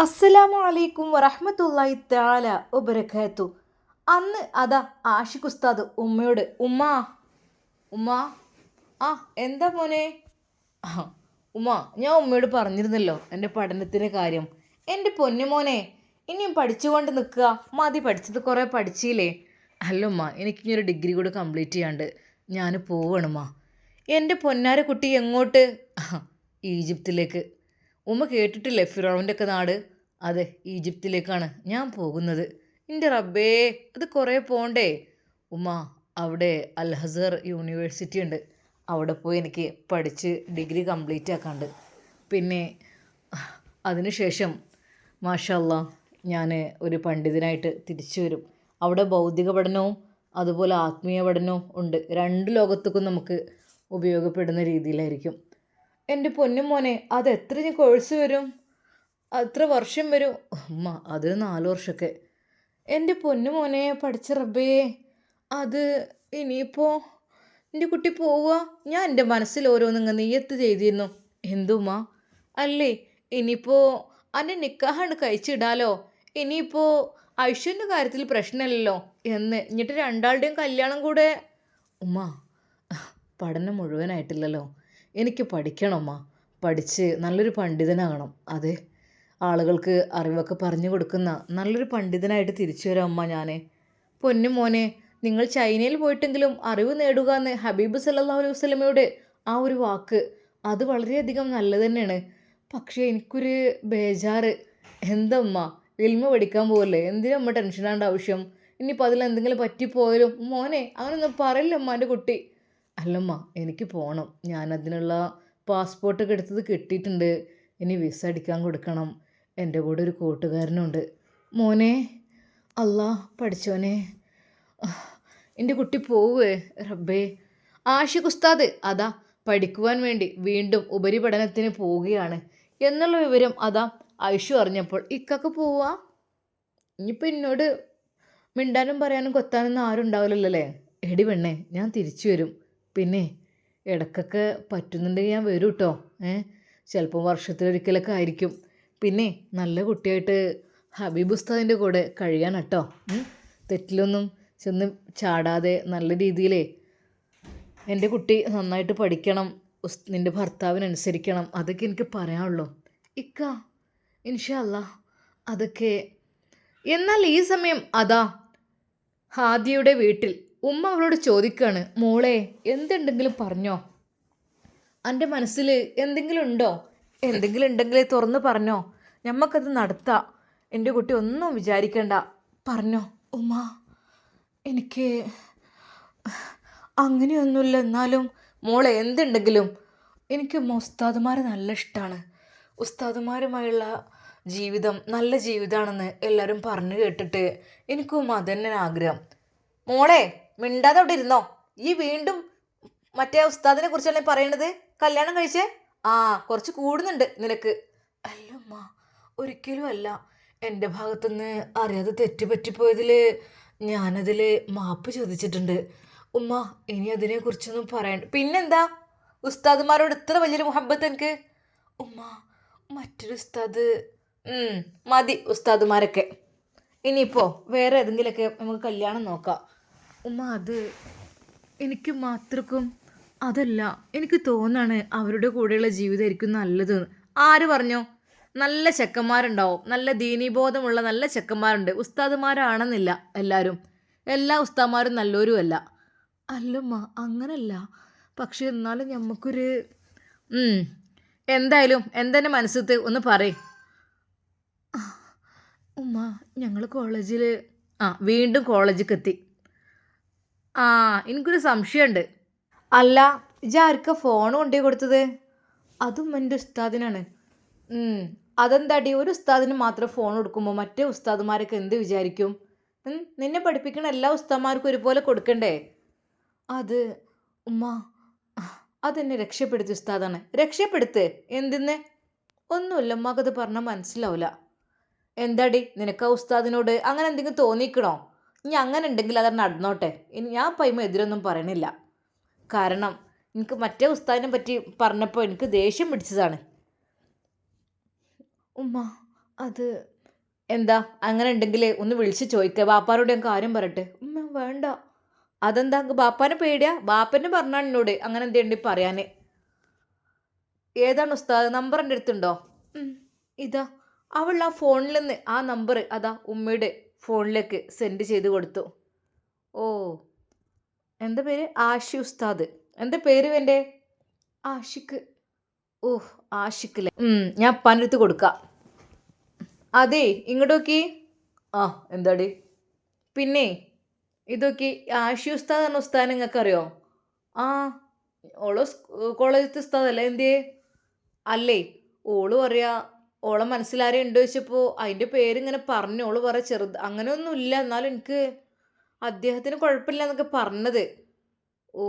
അസ്സലാമു അലൈക്കും വറഹ്മത്തുള്ളാഹി താല വബറകാത്തു. അന്ന് അതാ ആഷിഖ് ഉസ്താദ് ഉമ്മയോട് ഉമ്മ ഉമ്മ ആ എന്താ മോനെ? ആ, ഉമ്മ ഞാൻ ഉമ്മയോട് പറഞ്ഞിരുന്നല്ലോ എന്റെ പഠനത്തിന്റെ കാര്യം. എന്റെ പൊന്നു മോനെ ഇനിയും പഠിച്ചുകൊണ്ട് നിൽക്കുക. മതി പഠിച്ചത് കുറേ പഠിച്ചില്ലേ? അല്ല ഉമ്മ എനിക്കിനി ഒരു ഡിഗ്രി കൂടെ കംപ്ലീറ്റ് ചെയ്യാണ്ട് ഞാൻ പോവണമ്മ എന്റെ പൊന്നാര കുട്ടി എങ്ങോട്ട് ഈജിപ്തിലേക്ക്. ഉമ്മ കേട്ടിട്ടില്ലേ ഫിറോവിന്റെ ഒക്കെ നാട്? അതെ ഈജിപ്തിലേക്കാണ് ഞാൻ പോകുന്നത്. എന്റെ റബ്ബേ അത് കുറേ പോണ്ടേ? ഉമ്മ അവിടെ അൽഹസർ യൂണിവേഴ്സിറ്റി ഉണ്ട്. അവിടെ പോയി എനിക്ക് പഠിച്ച് ഡിഗ്രി കംപ്ലീറ്റ് ആക്കാണ്ട്. പിന്നെ അതിനുശേഷം മാഷല്ല ഞാൻ ഒരു പണ്ഡിതനായിട്ട് തിരിച്ചു വരും. അവിടെ ഭൗതിക പഠനവും അതുപോലെ ആത്മീയ പഠനവും ഉണ്ട്. രണ്ട് ലോകത്തേക്കും നമുക്ക് ഉപയോഗപ്പെടുന്ന രീതിയിലായിരിക്കും. എന്റെ പൊന്നു മോനെ അത് ഇനി കോഴ്സ് വരും? അത്ര വർഷം വരും. ഉമ്മ അത് നാല് വർഷമൊക്കെ എന്റെ പൊന്നു മോനെ പഠിച്ച റബ്ബേ അത് ഇനിയിപ്പോൾ എന്റെ കുട്ടി പോവുക. ഞാൻ എന്റെ മനസ്സിൽ ഓരോന്നിങ്ങ് നെയ്യത്ത് ചെയ്തിരുന്നു. എന്തുമ്മ അല്ലേ ഇനിയിപ്പോൾ അന്നെ നിക്കാഹാണ് കഴിച്ചിടാലോ? ഇനിയിപ്പോൾ ഐശ്വര്യന്റെ കാര്യത്തിൽ പ്രശ്നമല്ലല്ലോ എന്ന് എന്നിട്ട് രണ്ടാളുടെയും കല്യാണം കൂടെ. ഉമ്മ പഠനം മുഴുവനായിട്ടില്ലല്ലോ. എനിക്ക് പഠിക്കണമ്മ. പഠിച്ച് നല്ലൊരു പണ്ഡിതനാകണം. അതെ. ആളുകൾക്ക് അറിവൊക്കെ പറഞ്ഞു കൊടുക്കുന്ന നല്ലൊരു പണ്ഡിതനായിട്ട് തിരിച്ചു വരാം അമ്മ ഞാൻ പൊന്നു മോനെ നിങ്ങൾ ചൈനയിൽ പോയിട്ടെങ്കിലും അറിവ് നേടുക എന്ന് ഹബീബ് സല്ലല്ലാഹു അലൈഹി വസല്ലമയുടെ ആ ഒരു വാക്ക് അത് വളരെയധികം നല്ലത് തന്നെയാണ്. പക്ഷേ എനിക്കൊരു ബേജാറ്. എന്തമ്മ? ഇൽമ പഠിക്കാൻ പോകല്ലേ എന്തിനാ അമ്മ ടെൻഷനാണ്ട ആവശ്യം? ഇനിയിപ്പോൾ അതിലെന്തെങ്കിലും പറ്റിപ്പോയാലും? മോനെ അവനൊന്നും പറയില്ല അമ്മാന്റെ കുട്ടി? അല്ലമ്മ എനിക്ക് പോകണം ഞാനതിനുള്ള പാസ്പോർട്ടൊക്കെ എടുത്തത് കിട്ടിയിട്ടുണ്ട്. ഇനി വിസ അടിക്കാൻ കൊടുക്കണം. എന്റെ കൂടെ ഒരു കൂട്ടുകാരനുണ്ട്. മോനെ അല്ലാ പഠിച്ചോനെ. എന്റെ കുട്ടി പോവേ റബ്ബേ. ആഷിഖ് ഉസ്താദ് അതാ പഠിക്കുവാൻ വേണ്ടി വീണ്ടും ഉപരിപഠനത്തിന് പോവുകയാണ്. എന്നുള്ള വിവരം അതാ ഐഷു അറിഞ്ഞപ്പോൾ ഇക്കൊക്കെ പോവാ. ഇനിയിപ്പോൾ എന്നോട് മിണ്ടാനും പറയാനും കൊത്താനൊന്നും ആരും ഉണ്ടാവില്ലല്ലേ എടി പെണ്ണേ ഞാൻ തിരിച്ചു വരും. പിന്നെ ഇടയ്ക്കൊക്കെ പറ്റുന്നുണ്ടെങ്കിൽ ഞാൻ വരും കേട്ടോ ഏ ചിലപ്പോൾ വർഷത്തിലൊരിക്കലൊക്കെ ആയിരിക്കും. പിന്നെ നല്ല കുട്ടിയായിട്ട് ഹബീബ് ഉസ്താദിന്റെ കൂടെ കഴിയാൻ കേട്ടോ. തെറ്റിലൊന്നും ചെന്ന് ചാടാതെ നല്ല രീതിയിലേ എന്റെ കുട്ടി നന്നായിട്ട് പഠിക്കണം ഉസ് നിന്റെ ഭർത്താവിനനുസരിക്കണം അതൊക്കെ എനിക്ക് പറയാനുള്ളൂ. ഇക്ക ഇൻഷല്ല അതൊക്കെ. എന്നാൽ ഈ സമയം അതാ ഹാദിയുടെ വീട്ടിൽ. ഉമ്മ അവളോട് ചോദിക്കുകയാണ് മോളെ എന്തുണ്ടെങ്കിലും പറഞ്ഞോ? എന്റെ മനസ്സിൽ എന്തെങ്കിലും ഉണ്ടോ? എന്തെങ്കിലും ഉണ്ടെങ്കിൽ തുറന്ന് പറഞ്ഞോ? ഞമ്മക്കത് നടത്താം. എന്റെ കുട്ടി ഒന്നും വിചാരിക്കണ്ട. പറഞ്ഞോ. ഉമ്മ എനിക്ക് അങ്ങനെയൊന്നുമില്ല. എന്നാലും മോളെ എന്തുണ്ടെങ്കിലും എനിക്ക് ഉമ്മ ഉസ്താദുമാരെ നല്ല ഇഷ്ടമാണ് ഉസ്താദുമാരുമായുള്ള ജീവിതം നല്ല ജീവിതമാണെന്ന് എല്ലാവരും പറഞ്ഞു കേട്ടിട്ട് എനിക്കും അതന്നെ ആഗ്രഹം. മോളെ മിണ്ടാതെ അവിടെ ഇരുന്നോ ഈ വീണ്ടും മറ്റേ ഉസ്താദിനെ കുറിച്ചല്ലേ പറയണത്? കല്യാണം കഴിച്ചേ? ആ കുറച്ച് കൂടുന്നുണ്ട് നിനക്ക്. അല്ലമ്മ ഒരിക്കലും അല്ല. എന്റെ ഭാഗത്തുനിന്ന് അറിയാതെ തെറ്റുപറ്റിപ്പോയതിൽ ഞാനതിൽ മാപ്പ് ചോദിച്ചിട്ടുണ്ട്. ഉമ്മ ഇനി അതിനെക്കുറിച്ചൊന്നും പറയണ്ട. പിന്നെന്താ? ഉസ്താദുമാരോട് ഇത്ര വലിയൊരു മുഹബത്ത് എനിക്ക്? ഉമ്മ മറ്റൊരു ഉസ്താദ്. മതി ഉസ്താദുമാരൊക്കെ. ഇനിയിപ്പോൾ വേറെ ഏതെങ്കിലുമൊക്കെ നമുക്ക് കല്യാണം നോക്കാം. ഉമ്മ അത് എനിക്ക് മാത്രക്കും അതല്ല എനിക്ക് തോന്നാണ് അവരുടെ കൂടെയുള്ള ജീവിതമായിരിക്കും നല്ലത്. ആര് പറഞ്ഞോ? നല്ല ചെക്കന്മാരുണ്ടാവും. നല്ല ദീനീബോധമുള്ള നല്ല ചെക്കന്മാരുണ്ട്. ഉസ്താദുമാരാണെന്നില്ല എല്ലാവരും എല്ലാ ഉസ്താദ്മാരും നല്ലവരും അല്ല അല്ലമ്മ അങ്ങനല്ല. പക്ഷെ എന്നാലും ഞമ്മക്കൊരു എന്തായാലും എന്തെന്നെ മനസ്സത്ത് ഒന്ന് പറയും. ഉമ്മ ഞങ്ങൾ കോളേജിൽ ആ വീണ്ടും കോളേജിൽ എത്തി. ആ എനിക്കൊരു സംശയമുണ്ട്. അല്ല ഇജാർക്ക ഫോൺ കൊണ്ടുപോയി കൊടുത്തത്? അതും എന്റെ ഉസ്താദിനാണ്. അതെന്താടി? ഒരു ഉസ്താദിന് മാത്രം ഫോൺ കൊടുക്കുമ്പോൾ മറ്റേ ഉസ്താദുമാരൊക്കെ എന്ത് വിചാരിക്കും? നിന്നെ പഠിപ്പിക്കണ എല്ലാ ഉസ്താദുമാർക്കും ഒരുപോലെ കൊടുക്കണ്ടേ? അത് ഉമ്മ അതെന്നെ രക്ഷപ്പെടുത്തി ഉസ്താദാണ്. രക്ഷപ്പെടുത്ത്? എന്തിന്ന്? ഒന്നുമില്ല ഉമ്മക്കത് പറഞ്ഞാൽ മനസ്സിലാവില്ല എന്താടി? നിനക്ക് ആ ഉസ്താദിനോട് അങ്ങനെ എന്തെങ്കിലും തോന്നിക്കണോ? ഇനി അങ്ങനെ ഉണ്ടെങ്കിൽ അത് നടന്നോട്ടെ. ഇനി ഞാൻ പൈമ എതിരൊന്നും പറയണില്ല. കാരണം എനിക്ക് മറ്റേ ഉസ്താദിനെ പറ്റി പറഞ്ഞപ്പോൾ എനിക്ക് ദേഷ്യം പിടിച്ചതാണ്. ഉമ്മ അത് എന്താ? അങ്ങനെ ഉണ്ടെങ്കിൽ ഒന്ന് വിളിച്ച് ചോദിക്കുക ബാപ്പാനോട് ഞാൻ കാര്യം പറയട്ടെ. ഉമ്മ വേണ്ട. അതെന്താ? ബാപ്പാനെ പേടിയാ? ബാപ്പനെ പറഞ്ഞാണ് എന്നോട് അങ്ങനെ എന്തേണ്ടി പറയാൻ ഏതാണ് ഉസ്താദ്? നമ്പർ എന്റെ അടുത്തുണ്ടോ? ഇതാ. അവൾ ആ ഫോണിൽ നിന്ന് ആ നമ്പർ അതാ ഉമ്മയുടെ ഫോണിലേക്ക് സെൻഡ് ചെയ്ത് കൊടുത്തു. ഓ എന്താ പേര്? ആഷി ഉസ്താദ്. എന്താ പേര് എന്റെ ആഷിക്ക് ഓഹ് ആഷിക്കില്ലേ ഞാൻ പനിരുത്ത് കൊടുക്കാം. അതെ ഇങ്ങോട്ട് നോക്കി. ആ എന്താടി? പിന്നെ ഇതൊക്കെ ആഷി ഉസ്താദ് എന്ന ഉസ്താദ് നിങ്ങൾക്ക് അറിയോ ആ ഓളോ കോളേജത്തെ ഉസ്താദല്ലേ? എന്തേ അല്ലേ ഓളും പറയാ ഓളെ മനസ്സിലാരെ ഉണ്ടോ ചോദിച്ചപ്പോൾ അതിന്റെ പേരിങ്ങനെ പറഞ്ഞു ഓൾ പറയാ ചെറുത് അങ്ങനെയൊന്നും ഇല്ല എന്നാലും എനിക്ക് അദ്ദേഹത്തിന് കുഴപ്പമില്ല എന്നൊക്കെ പറഞ്ഞത്. ഓ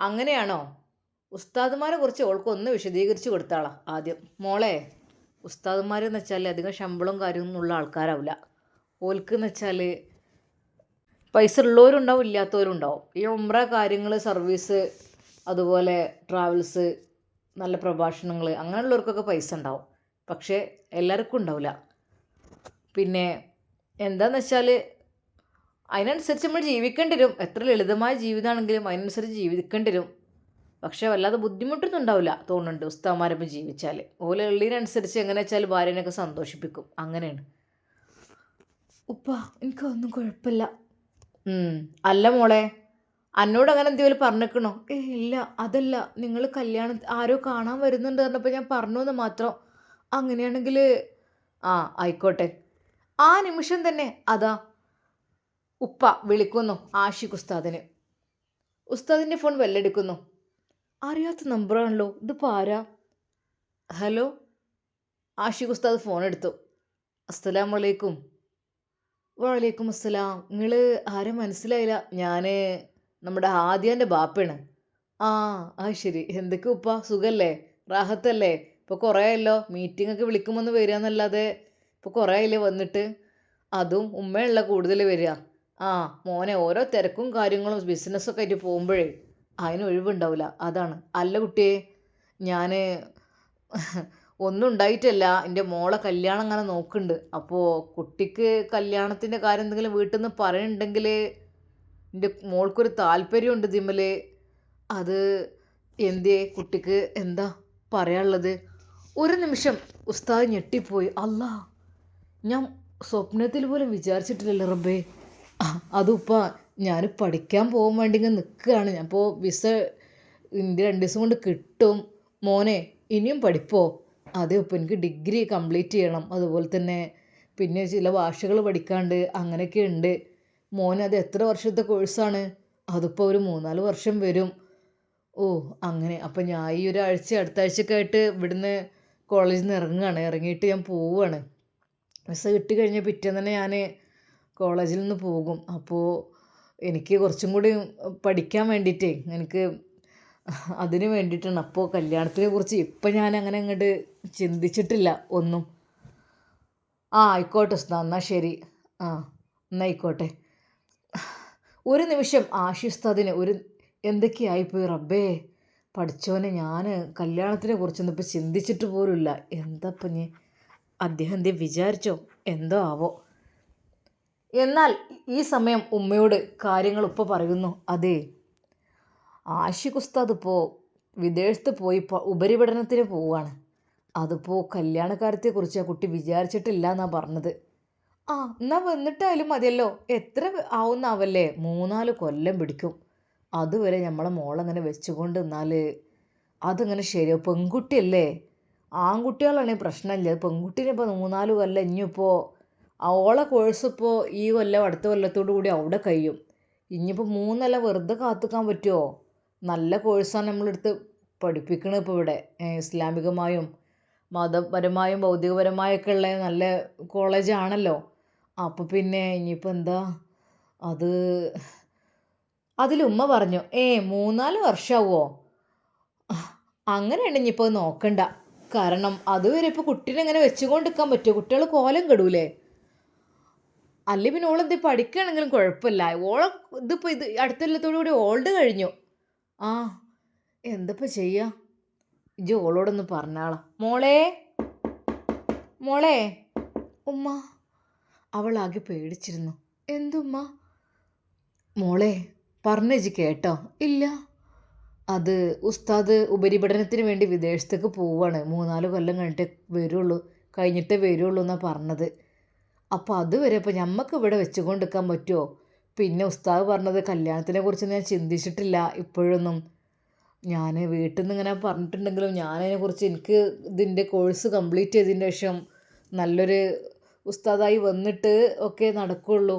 അങ്ങനെയാണോ? ഉസ്താദുമാരെ കുറിച്ച് ഓൾക്ക് ഒന്ന് വിശദീകരിച്ച് കൊടുത്താളാ ആദ്യം. മോളെ ഉസ്താദുമാരെന്ന് വെച്ചാൽ അധികം ശമ്പളവും കാര്യമൊന്നും ഉള്ള ആൾക്കാരാവില്ല ഓൽക്ക് എന്ന് വെച്ചാൽ പൈസ ഉള്ളവരുണ്ടാവും ഇല്ലാത്തവരും ഉണ്ടാവും ഈ ഉമ്ര കാര്യങ്ങൾ സർവീസ് അതുപോലെ ട്രാവൽസ് നല്ല പ്രഭാഷണങ്ങൾ അങ്ങനെയുള്ളവർക്കൊക്കെ പൈസ ഉണ്ടാവും. പക്ഷേ എല്ലാവർക്കും ഉണ്ടാവില്ല. പിന്നെ എന്താന്ന് വെച്ചാൽ അതിനനുസരിച്ച് നമ്മൾ ജീവിക്കേണ്ടി വരും. എത്ര ലളിതമായ ജീവിതമാണെങ്കിലും അതിനനുസരിച്ച് ജീവിക്കേണ്ടി വരും. പക്ഷേ വല്ലാതെ ബുദ്ധിമുട്ടൊന്നും ഉണ്ടാവില്ല തോന്നുന്നുണ്ട് ഉസ്താമാരപ്പം ജീവിച്ചാൽ ഓല ഉള്ളിനനുസരിച്ച് എങ്ങനെ വെച്ചാൽ ഭാര്യനെയൊക്കെ സന്തോഷിപ്പിക്കും. അങ്ങനെയാണ്. ഉപ്പ എനിക്കൊന്നും കുഴപ്പമില്ല. അല്ല മോളെ അന്നോട് അങ്ങനെ എന്തെങ്കിലും പറഞ്ഞേക്കണോ? ഏ ഇല്ല അതല്ല. നിങ്ങൾ കല്യാണം ആരോ കാണാൻ വരുന്നുണ്ട് പറഞ്ഞപ്പോൾ ഞാൻ പറഞ്ഞു എന്ന് മാത്രം. അങ്ങനെയാണെങ്കിൽ ആ ആയിക്കോട്ടെ. ആ നിമിഷം തന്നെ അതാ ഉപ്പ വിളിക്കുന്നു ആഷിഖ് ഉസ്താദിന്. ഉസ്താദിന്റെ ഫോൺ വെല്ലെടുക്കുന്നു അറിയാത്ത നമ്പറാണല്ലോ ഇതിപ്പോൾ ആരാ? ഹലോ? ആഷിഖ് ഉസ്താദ് ഫോൺ എടുത്തു അസ്സലാമലൈക്കും. വലൈക്കും അസ്സലാം നിങ്ങൾ ആരും മനസ്സിലായില്ല? ഞാൻ നമ്മുടെ ആദ്യന്റെ ബാപ്പയാണ് ആ ആ ശരി. എന്തൊക്കെ ഉപ്പ? സുഖല്ലേ? റാഹത്തല്ലേ? ഇപ്പോൾ കുറേ ആയല്ലോ മീറ്റിംഗ് ഒക്കെ വിളിക്കുമ്പോൾ ഒന്ന് വരിക എന്നല്ലാതെ ഇപ്പോൾ കുറേ ആയില്ലേ വന്നിട്ട്? അതും ഉമ്മയുള്ള കൂടുതൽ വരിക. ആ മോനെ ഓരോ തിരക്കും കാര്യങ്ങളും ബിസിനസ്സൊക്കെ ആയിട്ട് പോകുമ്പോഴേ അതിന് ഒഴിവുണ്ടാവില്ല അതാണ്. അല്ല കുട്ടിയെ ഞാൻ ഒന്നും ഉണ്ടായിട്ടല്ല. എന്റെ മോളെ കല്യാണം അങ്ങനെ നോക്കുന്നുണ്ട് അപ്പോൾ കുട്ടിക്ക് കല്യാണത്തിന്റെ കാര്യം എന്തെങ്കിലും വീട്ടിൽ നിന്ന് പറയുന്നുണ്ടെങ്കിൽ എന്റെ മോൾക്കൊരു താല്പര്യമുണ്ട് തിമ്മൽ അത് എന്തേ കുട്ടിക്ക് എന്താ പറയാനുള്ളത്? ഒരു നിമിഷം ഉസ്താദ് ഞെട്ടിപ്പോയി. അല്ലാ ഞാൻ സ്വപ്നത്തിൽ പോലും വിചാരിച്ചിട്ടില്ലല്ലോ റബ്ബേ. അതുപ്പ ഞാൻ പഠിക്കാൻ പോകാൻ വേണ്ടി ഇങ്ങനെ നിൽക്കുകയാണ് ഞാൻ ഇപ്പോൾ വിസ ഇന്ത്യ രണ്ട് ദിവസം കൊണ്ട് കിട്ടും. മോനെ ഇനിയും പഠിപ്പോ? അതേ ഉപ്പ എനിക്ക് ഡിഗ്രി കംപ്ലീറ്റ് ചെയ്യണം. അതുപോലെ തന്നെ പിന്നെ ചില ഭാഷകൾ പഠിക്കാണ്ട് അങ്ങനെയൊക്കെ ഉണ്ട്. മോനെ അത് എത്ര വർഷത്തെ കോഴ്സാണ്? അതിപ്പോൾ ഒരു മൂന്നാൽ വർഷം വരും. ഓ അങ്ങനെ. അപ്പം ഞാൻ ഈ ഒരാഴ്ച അടുത്ത ആഴ്ചയൊക്കെ ആയിട്ട് ഇവിടുന്ന് കോളേജിൽ നിന്ന് ഇറങ്ങുകയാണ്. ഇറങ്ങിയിട്ട് ഞാൻ പോവുകയാണ്. മിസ് കിട്ടി കഴിഞ്ഞ പിറ്റേന്ന് തന്നെ ഞാൻ കോളേജിൽ നിന്ന് പോകും. അപ്പോൾ എനിക്ക് കുറച്ചും കൂടി പഠിക്കാൻ വേണ്ടിയിട്ടേ എനിക്ക് അതിന് വേണ്ടിയിട്ടാണ്. അപ്പോൾ കല്യാണത്തിനെ കുറിച്ച് ഇപ്പം ഞാൻ അങ്ങനെ അങ്ങോട്ട് ചിന്തിച്ചിട്ടില്ല ഒന്നും. ആ ആയിക്കോട്ടെ ഉസ്താ എന്നാൽ ശരി. ആ എന്നാൽ ആയിക്കോട്ടെ ഒരു നിമിഷം ആശിസ്തതിന് ഒരു എന്തൊക്കെയായിപ്പോയി റബ്ബേ? പഠിച്ചോനെ ഞാൻ കല്യാണത്തിനെ കുറിച്ചൊന്നും ഇപ്പോൾ ചിന്തിച്ചിട്ട് പോലുമില്ല. എന്താ ഇപ്പം നീ അദ്ദേഹം എന്തേ വിചാരിച്ചോ? എന്തോ ആവോ? എന്നാൽ ഈ സമയം ഉമ്മയോട് കാര്യങ്ങൾ ഉപ്പ പറയുന്നു. അതെ ആഷിഖ് ഉസ്താദ് ഇപ്പോൾ വിദേശത്ത് പോയി ഉപരിപഠനത്തിന് പോവുകയാണ്. അതിപ്പോൾ കല്യാണക്കാര്യത്തെക്കുറിച്ച് ആ കുട്ടി വിചാരിച്ചിട്ടില്ല എന്നാണ് പറഞ്ഞത്. ആ എന്നാൽ വന്നിട്ടായാലും മതിയല്ലോ. എത്ര ആവുന്നാവല്ലേ? മൂന്നാൽ കൊല്ലം പിടിക്കും. അതുവരെ നമ്മളെ മോളങ്ങനെ വെച്ചുകൊണ്ട് നിന്നാൽ അതിങ്ങനെ ശരിയാവും പെൺകുട്ടിയല്ലേ? ആൺകുട്ടികളാണെങ്കിൽ പ്രശ്നമില്ല. പെൺകുട്ടീനെ ഇപ്പോൾ മൂന്നാൽ കൊല്ലം ഇനിയിപ്പോൾ ഓളെ കോഴ്സ് ഇപ്പോൾ ഈ കൊല്ലം അടുത്ത കൊല്ലത്തോടു കൂടി അവിടെ കഴിയും. ഇനിയിപ്പോൾ മൂന്നല്ല വെറുതെ കാത്തുക്കാൻ പറ്റുമോ നല്ല കോഴ്സാണ് നമ്മളെടുത്ത് പഠിപ്പിക്കണത് ഇപ്പോൾ ഇവിടെ. ഇസ്ലാമികമായും മതപരമായും ഭൗതികപരമായൊക്കെ ഉള്ള നല്ല കോളേജാണല്ലോ അപ്പോൾ പിന്നെ ഇനിയിപ്പോൾ എന്താ? അത് അതിലുമ്മ പറഞ്ഞു ഏ മൂന്നാൽ വർഷമാവോ അങ്ങനെയാണ് ഇനിയിപ്പോൾ നോക്കണ്ട. കാരണം അതുവരെ ഇപ്പോൾ കുട്ടീനെ എങ്ങനെ വെച്ചുകൊണ്ട് നിൽക്കാൻ പറ്റുമോ? കുട്ടികൾ കോലം കെടൂലേ? അല്ലെ പിന്നെ ഓളെന്ത് പഠിക്കുകയാണെങ്കിലും കുഴപ്പമില്ല. ഓളെ ഇതിപ്പോൾ ഇത് അടുത്തൊല്ലത്തോടു കൂടി ഓൾഡ് കഴിഞ്ഞു. ആ എന്തപ്പോൾ ചെയ്യുക ഇജ് ഓളോടൊന്ന് പറഞ്ഞാളാം. മോളെ മോളെ ഉമ്മ അവളാകെ പേടിച്ചിരുന്നു. എന്തുമ്മ? മോളെ പറഞ്ഞേജി കേട്ടോ. ഇല്ല. അത് ഉസ്താദ് ഉപരിപഠനത്തിന് വേണ്ടി വിദേശത്തേക്ക് പോവാണ് മൂന്നാൽ കൊല്ലം കഴിഞ്ഞിട്ട് വരുള്ളൂ. കഴിഞ്ഞിട്ടേ വരുള്ളൂ എന്നാണ് പറഞ്ഞത്. അപ്പോൾ അതുവരെ ഇപ്പോൾ ഞമ്മക്ക് ഇവിടെ വെച്ചുകൊണ്ട് നിൽക്കാൻ പറ്റുമോ പിന്നെ ഉസ്താദ് പറഞ്ഞത് കല്യാണത്തിനെ കുറിച്ച് ഞാൻ ചിന്തിച്ചിട്ടില്ല ഇപ്പോഴൊന്നും. ഞാൻ വീട്ടിൽ നിന്ന് ഇങ്ങനെ പറഞ്ഞിട്ടുണ്ടെങ്കിലും ഞാനതിനെക്കുറിച്ച് എനിക്ക് ഇതിന്റെ കോഴ്സ് കംപ്ലീറ്റ് ചെയ്തതിന് ശേഷം നല്ലൊരു ഉസ്താദായി വന്നിട്ട് ഒക്കെ നടക്കുള്ളൂ.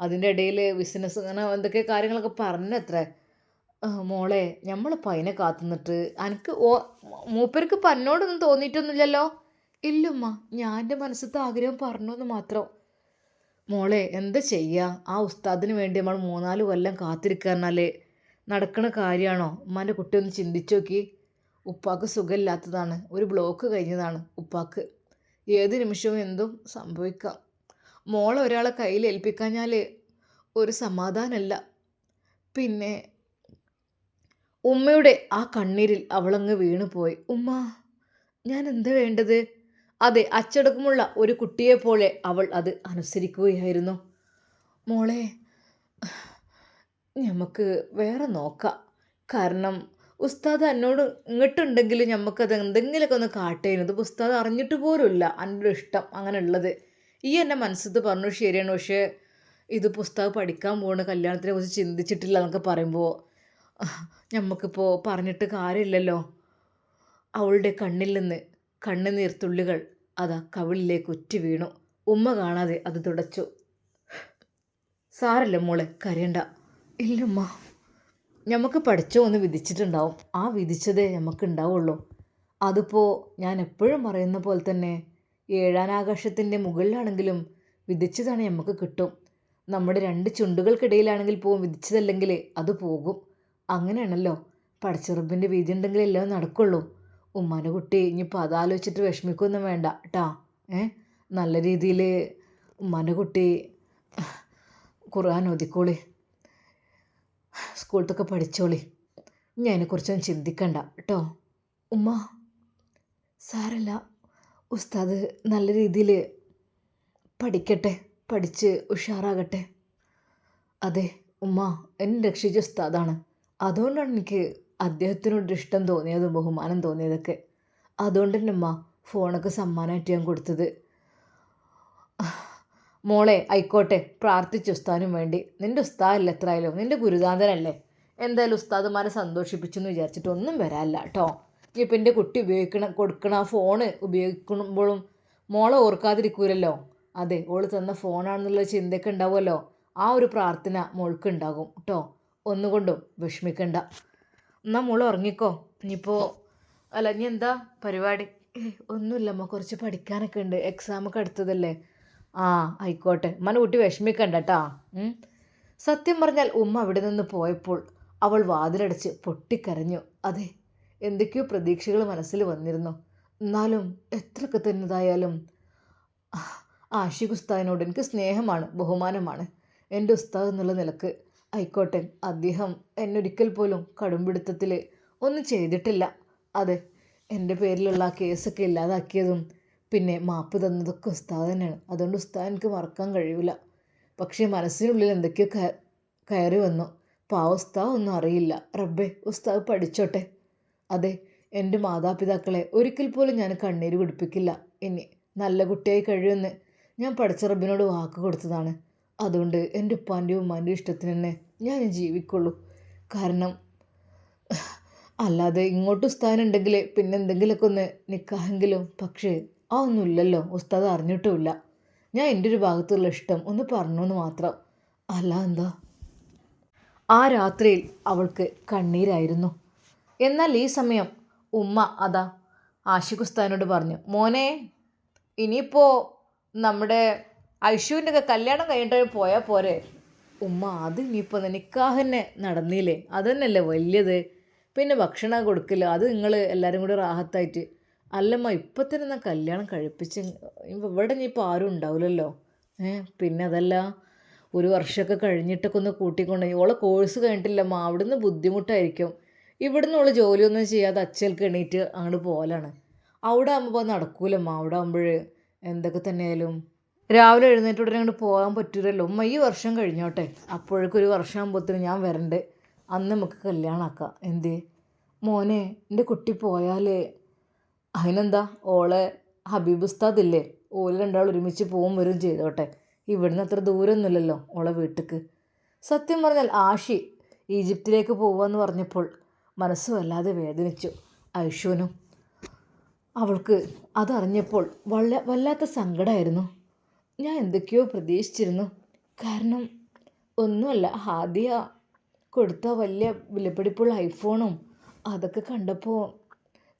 അതിന്റെ ഇടയിൽ ബിസിനസ് അങ്ങനെ എന്തൊക്കെ കാര്യങ്ങളൊക്കെ പറഞ്ഞത്രേ. മോളെ നമ്മളിപ്പോൾ അതിനെ കാത്തു നിന്നിട്ട് എനിക്ക് ഓ മൂപ്പർക്ക് എന്നോടൊന്നും തോന്നിയിട്ടൊന്നുമില്ലല്ലോ? ഇല്ലമ്മ ഞാൻ എന്റെ മനസ്സിലത്തെ ആഗ്രഹം പറഞ്ഞു എന്ന് മാത്രം. മോളെ എന്താ ചെയ്യുക ആ ഉസ്താദിന് വേണ്ടി നമ്മൾ മൂന്നാൽ കൊല്ലം കാത്തിരിക്കാറിനാലേ നടക്കണ കാര്യമാണോ ഉമ്മാന്റെ കുട്ടി ഒന്ന് ചിന്തിച്ചു നോക്കി. ഉപ്പാക്ക് സുഖമില്ലാത്തതാണ്. ഒരു ബ്ലോക്ക് കഴിഞ്ഞതാണ് ഉപ്പാക്ക്. ഏത് നിമിഷവും എന്തും സംഭവിക്കാം. മോളെ ഒരാളെ കയ്യിൽ ഏൽപ്പിക്കാഞ്ഞാൽ ഒരു സമാധാനമല്ല പിന്നെ ഉമ്മയുടെ ആ കണ്ണീരിൽ അവളങ്ങ് വീണുപോയി. ഉമ്മ ഞാൻ എന്താ വേണ്ടത്? അതെ അച്ചടക്കമുള്ള ഒരു കുട്ടിയെപ്പോലെ അവൾ അത് അനുസരിക്കുകയായിരുന്നു. മോളെ നമുക്ക് വേറെ നോക്കാം. കാരണം ഉസ്താദ് എന്നോട് ഇങ്ങോട്ടുണ്ടെങ്കിൽ നമുക്കത് എന്തെങ്കിലുമൊക്കെ ഒന്ന് കാട്ടേനത് ഉസ്താദ് അറിഞ്ഞിട്ട് പോലുമില്ല. എന്റെ ഇഷ്ടം അങ്ങനെ ഉള്ളത് ഈ എന്റെ മനസ്സിൽ പറഞ്ഞു ശരിയാണ് പക്ഷേ ഇത് പുസ്തകം പഠിക്കാൻ പോകണ കല്യാണത്തിനെ കുറിച്ച് ചിന്തിച്ചിട്ടില്ല എന്നൊക്കെ പറയുമ്പോൾ നമുക്കിപ്പോൾ പറഞ്ഞിട്ട് കാര്യമില്ലല്ലോ. അവളുടെ കണ്ണിൽ നിന്ന് കണ്ണുനീർത്തുള്ളികൾ അതാ കവിളിലേക്ക് ഉറ്റു വീണു. ഉമ്മ കാണാതെ അത് തുടച്ചു. സാരല്ല മോളെ കരയണ്ട. ഇല്ലമ്മ നമുക്ക് പഠിച്ചോ ഒന്ന് വിധിച്ചിട്ടുണ്ടാവും. ആ വിധിച്ചതേ നമുക്ക് ഉണ്ടാവുള്ളൂ. അതിപ്പോൾ ഞാൻ എപ്പോഴും പറയുന്ന പോലെ തന്നെ ഏഴാനാകാശത്തിന്റെ മുകളിലാണെങ്കിലും വിധിച്ചതാണ് നമുക്ക് കിട്ടും. നമ്മുടെ രണ്ട് ചുണ്ടുകൾക്കിടയിലാണെങ്കിൽ പോവും വിധിച്ചതല്ലെങ്കിൽ അത് പോകും. അങ്ങനെയാണല്ലോ. പടച്ചുറപ്പിന്റെ വീതി ഉണ്ടെങ്കിൽ എല്ലാം നടക്കുള്ളൂ. ഉമ്മാന്റെ കുട്ടി ഇനിയിപ്പോൾ അതാലോചിച്ചിട്ട് വിഷമിക്കൊന്നും വേണ്ട കേട്ടാ ഏ? നല്ല രീതിയിൽ ഉമ്മാന്റെ കുട്ടി ഖുർആൻ ഒതുക്കോളി സ്കൂളത്തൊക്കെ പഠിച്ചോളി. ഞാൻ അതിനെക്കുറിച്ചൊന്നും ചിന്തിക്കണ്ട കേട്ടോ ഉമ്മ സാരല്ല. ഉസ്താദ് നല്ല രീതിയിൽ പഠിക്കട്ടെ പഠിച്ച് ഉഷാറാകട്ടെ. അതെ ഉമ്മ എന്നെ രക്ഷിച്ച ഉസ്താദാണ്. അതുകൊണ്ടാണ് എനിക്ക് അദ്ദേഹത്തിനോട് ഇഷ്ടം തോന്നിയതും ബഹുമാനം തോന്നിയതൊക്കെ. അതുകൊണ്ട് തന്നെ ഉമ്മ ഫോണൊക്കെ സമ്മാനമായിട്ട് ഞാൻ കൊടുത്തത്. മോളെ ആയിക്കോട്ടെ പ്രാർത്ഥിച്ചു ഉസ്താദിനും വേണ്ടി. നിന്റെ ഉസ്താദല്ലേ എത്രയായാലും നിന്റെ ഗുരുനാഥനല്ലേ എന്തായാലും ഉസ്താദുമാരെ സന്തോഷിപ്പിച്ചു എന്ന് വിചാരിച്ചിട്ട് ഒന്നും വരാനില്ല കേട്ടോ. ഇപ്പം എന്റെ കുട്ടി ഉപയോഗിക്കണ കൊടുക്കണ ആ ഫോണ് ഉപയോഗിക്കുമ്പോഴും മോളെ ഓർക്കാതിരിക്കൂലല്ലോ. അതെ ഓൾ തന്ന ഫോണാണെന്നുള്ള ചിന്തയൊക്കെ ഉണ്ടാവുമല്ലോ. ആ ഒരു പ്രാർത്ഥന മോൾക്ക് ഉണ്ടാകും കേട്ടോ ഒന്നുകൊണ്ടും വിഷമിക്കണ്ട. എന്നാൽ മോൾ ഉറങ്ങിക്കോ. ഇനിയിപ്പോൾ അല്ല ഇനി എന്താ പരിപാടി? ഒന്നുമില്ല അമ്മ കുറച്ച് പഠിക്കാനൊക്കെ ഉണ്ട്. എക്സാമൊക്കെ അടുത്തതല്ലേ. ആ ആയിക്കോട്ടെ. മന കുട്ടി വിഷമിക്കണ്ട കേട്ടാ സത്യം പറഞ്ഞാൽ ഉമ്മ അവിടെ നിന്ന് പോയപ്പോൾ അവൾ വാതിലടച്ച് പൊട്ടിക്കരഞ്ഞു. അതെ എന്തൊക്കെയോ പ്രതീക്ഷകൾ മനസ്സിൽ വന്നിരുന്നു. എന്നാലും എത്രയൊക്കെ തന്നതായാലും? ആഷിഖ് ഉസ്താദിനോട് എനിക്ക് സ്നേഹമാണ് ബഹുമാനമാണ്. എന്റെ ഉസ്താദ് എന്നുള്ള നിലയ്ക്ക്. ആയിക്കോട്ടെ അദ്ദേഹം എന്നൊരിക്കൽ പോലും കടുംപിടുത്തത്തിൽ ഒന്നും ചെയ്തിട്ടില്ല. അതെ എന്റെ പേരിലുള്ള ആ കേസൊക്കെ ഇല്ലാതാക്കിയതും പിന്നെ മാപ്പ് തന്നതൊക്കെ ഉസ്താദ് തന്നെയാണ്. അതുകൊണ്ട് ഉസ്താദ് എനിക്ക് മറക്കാൻ കഴിയില്ല പക്ഷേ മനസ്സിനുള്ളിൽ എന്തൊക്കെയോ കയറി വന്നു. പാവ ഉസ്താദ് ഒന്നും അറിയില്ല. റബ്ബേ ഉസ്താവ് പഠിച്ചോട്ടെ. അതെ എന്റെ മാതാപിതാക്കളെ ഒരിക്കൽ പോലും ഞാൻ കണ്ണീര് കുടിപ്പിക്കില്ല ഇനി നല്ല കുട്ടിയായി കഴിയുമെന്ന് ഞാൻ പഠിച്ച റബ്ബിനോട് വാക്ക് കൊടുത്തതാണ്. അതുകൊണ്ട് എന്റെ ഉപ്പാന്റെയും ഉമ്മാന്റെയും ഇഷ്ടത്തിന് തന്നെ ഞാൻ ജീവിക്കുള്ളൂ. കാരണം അല്ലാതെ ഇങ്ങോട്ട് ഉസ്താദിനുണ്ടെങ്കിൽ പിന്നെ എന്തെങ്കിലുമൊക്കെ ഒന്ന് നിൽക്കാമെങ്കിലും പക്ഷേ ആ ഒന്നുമില്ലല്ലോ ഉസ്താദ് അറിഞ്ഞിട്ടുമില്ല. ഞാൻ എന്റെ ഒരു ഭാഗത്തുള്ള ഇഷ്ടം ഒന്ന് പറഞ്ഞു എന്ന് മാത്രം. അല്ല എന്താ? ആ രാത്രിയിൽ അവൾക്ക് കണ്ണീരായിരുന്നു. എന്നാൽ ഈ സമയം ഉമ്മ അതാ ആഷിഖ് പറഞ്ഞു മോനെ ഇനിയിപ്പോൾ നമ്മുടെ ഐഷുവിന്റെ ഒക്കെ കല്യാണം കഴിഞ്ഞിട്ട് പോയാൽ പോരെ. ഉമ്മ അത് ഇനിയിപ്പോൾ നിക്കാഹ് തന്നെ നടന്നില്ലേ? അത് തന്നെയല്ലേ വലിയത്. പിന്നെ ഭക്ഷണം കൊടുക്കില്ല അത് നിങ്ങൾ എല്ലാവരും കൂടി റാഹത്തായിട്ട്. അല്ലമ്മ ഇപ്പം തന്നെ എന്നാൽ കല്യാണം കഴിപ്പിച്ച് ഇവിടെ ഇനിയിപ്പോൾ ആരും ഉണ്ടാവില്ലല്ലോ ഏ പിന്നെ അതല്ല ഒരു വർഷമൊക്കെ കഴിഞ്ഞിട്ടൊക്കെ ഒന്ന് കൂട്ടിക്കൊണ്ടുപോയി ഓളെ കോഴ്സ് കഴിഞ്ഞിട്ടില്ലമ്മ അവിടുന്ന് ബുദ്ധിമുട്ടായിരിക്കും. ഇവിടുന്ന് ഓൾ ജോലിയൊന്നും ചെയ്യാതെ അച്ഛൽക്ക് എണീറ്റ് അങ്ങോട്ട് പോകലാണ് അവിടെ ആകുമ്പോൾ നടക്കൂലമ്മ. അവിടെ ആകുമ്പോൾ എന്തൊക്കെ തന്നെയായാലും രാവിലെ എഴുന്നേറ്റ് ഉടനെ അങ്ങോട്ട് പോകാൻ പറ്റൂലല്ലോ. ഉമ്മ ഈ വർഷം കഴിഞ്ഞോട്ടെ? അപ്പോഴേക്കും ഒരു വർഷം ആകുമ്പോഴത്തേന് ഞാൻ വരണ്ട്. അന്ന് നമുക്ക് കല്യാണമാക്കാം എന്തേ? മോനെ എന്റെ കുട്ടി പോയാലേ അതിനെന്താ? ഓളെ ഹബീബ് ഉസ്താദ് ഇല്ലേ ഓൽ രണ്ടാൾ ഒരുമിച്ച് പോവും വരും ചെയ്തോട്ടെ. ഇവിടുന്ന് അത്ര ദൂരമൊന്നുമില്ലല്ലോ ഓളെ വീട്ടിക്ക്. സത്യം പറഞ്ഞാൽ ആഷി ഈജിപ്തിലേക്ക് പോവാന്ന് പറഞ്ഞപ്പോൾ മനസ്സ് വല്ലാതെ വേദനിച്ചു ഐഷുവിനും അവൾക്ക് അതറിഞ്ഞപ്പോൾ വല്ല വല്ലാത്ത സങ്കടമായിരുന്നു ഞാൻ എന്തൊക്കെയോ പ്രതീക്ഷിച്ചിരുന്നു. കാരണം ഒന്നുമല്ല ഹാദിയ കൊടുത്ത വലിയ വിലപിടിപ്പുള്ള ഐഫോണും അതൊക്കെ കണ്ടപ്പോൾ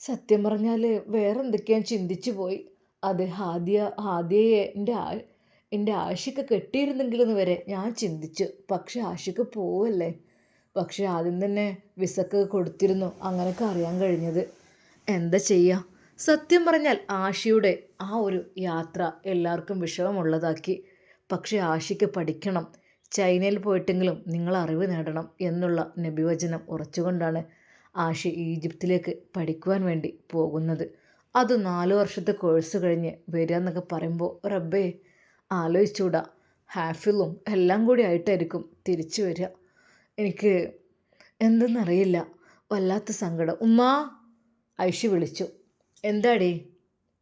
സത്യം പറഞ്ഞാൽ വേറെ എന്തൊക്കെയാണ് ചിന്തിച്ചു പോയി. അത് ഹാദിയ ഹാദിയയെ എന്റെ ആ എന്റെ ആശിക്ക് കെട്ടിയിരുന്നെങ്കിലെന്ന് വരെ ഞാൻ ചിന്തിച്ചു. പക്ഷെ ആശിക്ക് പോവല്ലേ? പക്ഷെ ആദ്യം തന്നെ വിസക്ക് കൊടുത്തിരുന്നു. അങ്ങനെയൊക്കെ അറിയാൻ കഴിഞ്ഞത്. എന്താ ചെയ്യുക സത്യം പറഞ്ഞാൽ ആഷിയുടെ ആ ഒരു യാത്ര എല്ലാവർക്കും വിഷമമുള്ളതാക്കി. പക്ഷേ ആഷിക്ക് പഠിക്കണം. ചൈനയിൽ പോയിട്ടെങ്കിലും നിങ്ങൾ അറിവ് നേടണം എന്നുള്ള നബിവചനം ഉറച്ചുകൊണ്ടാണ് ആഷി ഈജിപ്തിലേക്ക് പഠിക്കുവാൻ വേണ്ടി പോകുന്നത്. അത് നാല് വർഷത്തെ കോഴ്സ് കഴിഞ്ഞ് വരിക എന്നൊക്കെ പറയുമ്പോൾ റബ്ബേ ആലോചിച്ചൂടാ ഹാഫിലും എല്ലാം കൂടി ആയിട്ടായിരിക്കും തിരിച്ചു വരിക. എനിക്ക് എന്തെന്നറിയില്ല. വല്ലാത്ത സങ്കടം. ഉമ്മാ ഐഷി വിളിച്ചു. എന്താടി?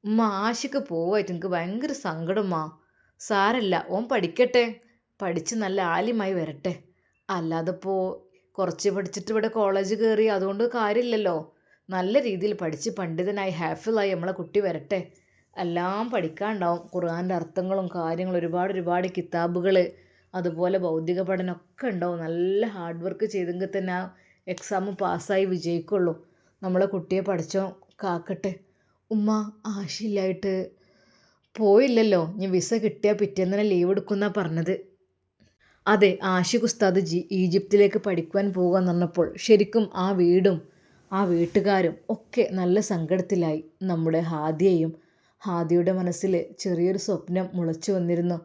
ഉമ്മ ആശയ്ക്ക് പോവായിട്ട് എനിക്ക് ഭയങ്കര സങ്കടമാ സാരല്ല ഓൻ പഠിക്കട്ടെ. പഠിച്ച് നല്ല ആലിമായി വരട്ടെ. അല്ലാതെ ഇപ്പോൾ കുറച്ച് പഠിച്ചിട്ട് ഇവിടെ കോളേജ് കയറി അതുകൊണ്ട് കാര്യമില്ലല്ലോ. നല്ല രീതിയിൽ പഠിച്ച് പണ്ഡിതനായി ഹാഫിളായി നമ്മളെ കുട്ടി വരട്ടെ. എല്ലാം പഠിക്കാനുണ്ടാവും ഖുർആാന്റെ അർത്ഥങ്ങളും കാര്യങ്ങളും ഒരുപാട് ഒരുപാട് കിതാബുകൾ അതുപോലെ ബൗദ്ധിക പഠനമൊക്കെ ഉണ്ടാവും. നല്ല ഹാർഡ് വർക്ക് ചെയ്തെങ്കിൽ തന്നെ ആ എക്സാം പാസ്സായി വിജയിക്കുള്ളൂ. നമ്മളെ കുട്ടിയെ പഠിച്ചോ കാക്കട്ടെ. ഉമ്മ ആശയില്ലായിട്ട് പോയില്ലല്ലോ. ഇനി വിസ കിട്ടിയാൽ പിറ്റേന്ന് തന്നെ ലീവ് എടുക്കുന്നാ പറഞ്ഞത്. അതെ ആഷിഖ് ഉസ്താദ് ജി ഈജിപ്തിലേക്ക് പഠിക്കുവാൻ പോകുക പറഞ്ഞപ്പോൾ ശരിക്കും ആ വീടും ആ വീട്ടുകാരും ഒക്കെ നല്ല സങ്കടത്തിലായി. നമ്മുടെ ഹാദിയെയും ഹാദിയുടെ മനസ്സിൽ ചെറിയൊരു സ്വപ്നം മുളച്ചു വന്നിരുന്നു.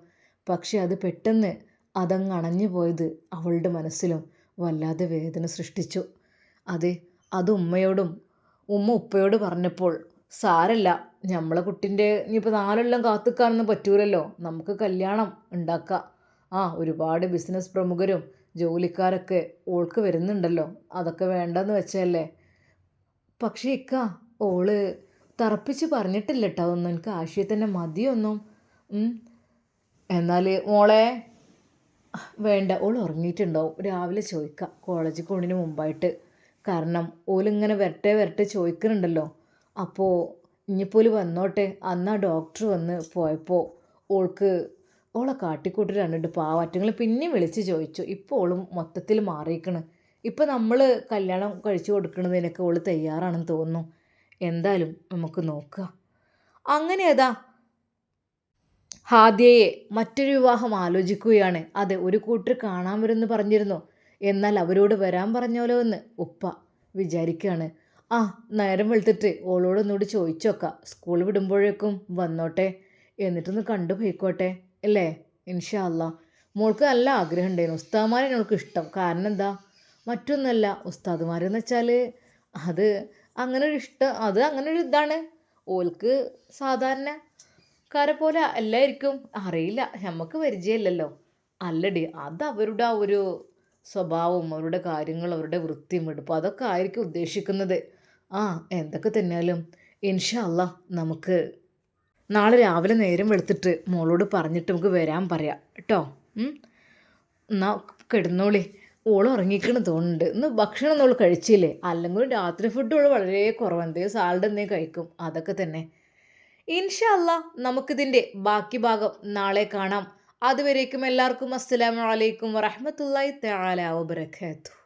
പക്ഷെ അത് പെട്ടെന്ന് അതങ്ങ് അണഞ്ഞു പോയത് അവളുടെ മനസ്സിലും വല്ലാതെ വേദന സൃഷ്ടിച്ചു. അതെ അത് ഉമ്മയോടും ഉമ്മ ഉപ്പയോട് പറഞ്ഞപ്പോൾ സാരല്ല നമ്മളെ കുട്ടിന്റെ ഇനിയിപ്പോൾ നാലെല്ലാം കാത്തുക്കാനൊന്നും പറ്റൂലല്ലോ നമുക്ക് കല്യാണം ഉണ്ടാക്കാം. ആ ഒരുപാട് ബിസിനസ് പ്രമുഖരും ജോലിക്കാരൊക്കെ ഓൾക്ക് വരുന്നുണ്ടല്ലോ അതൊക്കെ വേണ്ടെന്ന് വെച്ചല്ലേ പക്ഷേ ഇക്ക ഓൾ തറപ്പിച്ച് പറഞ്ഞിട്ടില്ല കേട്ടോ ഒന്നും എനിക്ക് ആശയത്തിന്റെ മതിയൊന്നും. എന്നാൽ മോളെ വേണ്ട ഓൾ ഉറങ്ങിയിട്ടുണ്ടാവും. രാവിലെ ചോദിക്കാം. കോളേജ് കൊണ്ടിന് മുമ്പായിട്ട്. കാരണം ഓലിങ്ങനെ വരട്ടെ വരട്ടെ ചോദിക്കുന്നുണ്ടല്ലോ അപ്പോൾ ഇനിയിപ്പോൾ വന്നോട്ടെ. അന്ന് ആ ഡോക്ടർ വന്ന് പോയപ്പോൾ ഓൾക്ക് ഓളെ കാട്ടിക്കൂട്ടി രണ്ടിട്ട് പാവാറ്റങ്ങൾ പിന്നെയും വിളിച്ച് ചോദിച്ചു. ഇപ്പോൾ ഓളും മൊത്തത്തിൽ മാറിയിക്കണ്. ഇപ്പം നമ്മൾ കല്യാണം കഴിച്ചു കൊടുക്കുന്നതിനൊക്കെ ഓൾ തയ്യാറാണെന്ന് തോന്നുന്നു. എന്തായാലും നമുക്ക് നോക്കുക അങ്ങനെ അതാ ഹാദ്യയെ മറ്റൊരു വിവാഹം ആലോചിക്കുകയാണ്. അതെ ഒരു കൂട്ടർ കാണാൻ വരുമെന്ന് പറഞ്ഞിരുന്നു. എന്നാൽ അവരോട് വരാൻ പറഞ്ഞോലോ എന്ന് ഉപ്പ വിചാരിക്കുകയാണ് ആ നേരം വെളുത്തിട്ട് ഓളോടൊന്നുകൂടി ചോദിച്ചോക്കാം. സ്കൂൾ വിടുമ്പോഴേക്കും വന്നോട്ടെ. എന്നിട്ടൊന്ന് കണ്ടു പോയിക്കോട്ടെ അല്ലേ? ഇൻഷാ അല്ല മോൾക്ക് നല്ല ആഗ്രഹം ഉണ്ടായിരുന്നു ഉസ്താദ്മാരെ അവൾക്ക് ഇഷ്ടം. കാരണം എന്താ? മറ്റൊന്നല്ല ഉസ്താദ്മാരെന്ന് വെച്ചാൽ അത് അങ്ങനെ ഒരു ഇഷ്ടം അത് അങ്ങനെ ഒരു ഇതാണ് ഓൾക്ക് സാധാരണ കാരെ പോലെ അല്ലായിരിക്കും. അറിയില്ല നമുക്ക് പരിചയമില്ലല്ലോ. അല്ലടി അത് അവരുടെ ആ ഒരു സ്വഭാവവും അവരുടെ കാര്യങ്ങളും അവരുടെ വൃത്തിയും എടുപ്പും അതൊക്കെ ആയിരിക്കും ഉദ്ദേശിക്കുന്നത്. ആ എന്തൊക്കെ തന്നെയാലും ഇൻഷാ അല്ല നമുക്ക് നാളെ രാവിലെ നേരം വെളുത്തിട്ട് മോളോട് പറഞ്ഞിട്ട് നമുക്ക് വരാൻ പറയാം. കേട്ടോ? എന്നാ കിടന്നോളി. ഓൾ ഉറങ്ങിക്കണം തോന്നുന്നുണ്ട്. ഇന്ന് ഭക്ഷണം നമ്മൾ കഴിച്ചില്ലേ? അല്ലെങ്കിൽ രാത്രി ഫുഡ് ഓൾ വളരെ കുറവ്. എന്തെങ്കിലും സാലഡ് എന്തെങ്കിലും കഴിക്കും. അതൊക്കെ തന്നെ. ഇൻഷല്ല നമുക്കിതിന്റെ ബാക്കി ഭാഗം നാളെ കാണാം. അതുവരേക്കും എല്ലാവർക്കും അസ്സലാമലൈക്കും വറഹമത്തല്ലാ തആല വബറകാതുഹു.